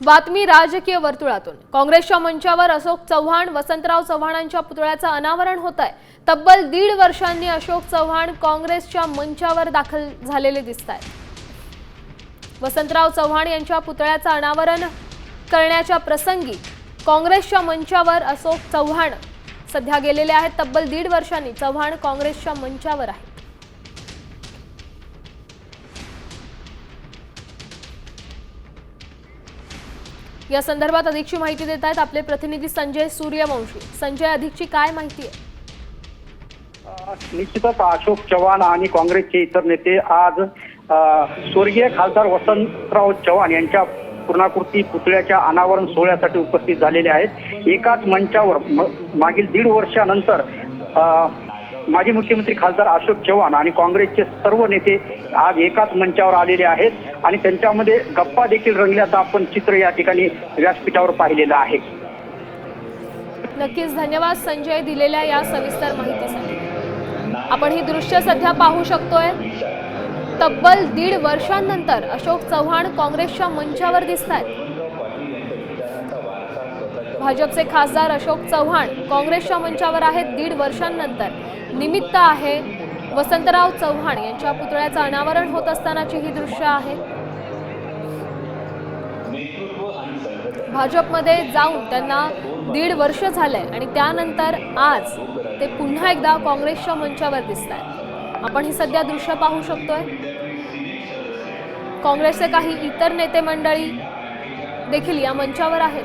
बातमी राजकीय वर्तुळातून. काँग्रेसच्या मंचावर अशोक चव्हाण वसंतराव चव्हाणांच्या पुतळ्याचं अनावरण होत आहे तब्बल दीड वर्षांनी अशोक चव्हाण काँग्रेसच्या मंचावर दाखल झालेले दिसत आहेत वसंतराव चव्हाण यांच्या पुतळ्याचं अनावरण करण्याच्या प्रसंगी काँग्रेसच्या मंचावर अशोक चव्हाण सध्या गेलेले आहेत. तब्बल दीड वर्षांनी चव्हाण काँग्रेसच्या मंचावर आहेत. या संदर्भात अधिकची माहिती देत आहेत आपले प्रतिनिधी संजय सूर्यवंशी. संजय अधिकची काय माहिती आहे? निश्चितच अशोक चव्हाण आणि काँग्रेसचे इतर नेते आज स्वर्गीय खासदार वसंतराव चव्हाण यांच्या पूर्णाकृती पुतळ्याच्या अनावरण सोहळ्यासाठी उपस्थित झालेले आहेत. एकाच मंचावर मागील दीड वर्षानंतर माजी मुख्यमंत्री खासदार अशोक चव्हाण आणि काँग्रेसचे सर्व नेते आज एकाच मंचावर आलेले आहेत आणि त्यांच्यामध्ये गप्पा देखील रंगल्याचं आपण चित्र या ठिकाणी व्यासपीठावर पाहिलेलं आहे. नक्कीच धन्यवाद संजय दिलेल्या या सविस्तर माहितीसाठी. आपण ही दृश्य सध्या पाहू शकतोय. तब्बल दीड वर्षांनंतर अशोक चव्हाण काँग्रेसच्या मंचावर दिसत आहेत भाजपचे खासदार अशोक चव्हाण काँग्रेसच्या मंचावर आहेत दीड वर्षांनंतर. निमित्त आहे. वसंतराव चव्हाण यांच्या पुतळ्याचं अनावरण होत असतानाची ही दृश्य आहेत भाजपमध्ये जाऊन त्यांना दीड वर्ष झालंय आणि त्यानंतर आज ते पुन्हा एकदा काँग्रेसच्या मंचावर दिसत आहेत आपण ही सध्या दृश्य पाहू शकतोय. काँग्रेसचे काही इतर नेते मंडळी देखील या मंचावर आहेत.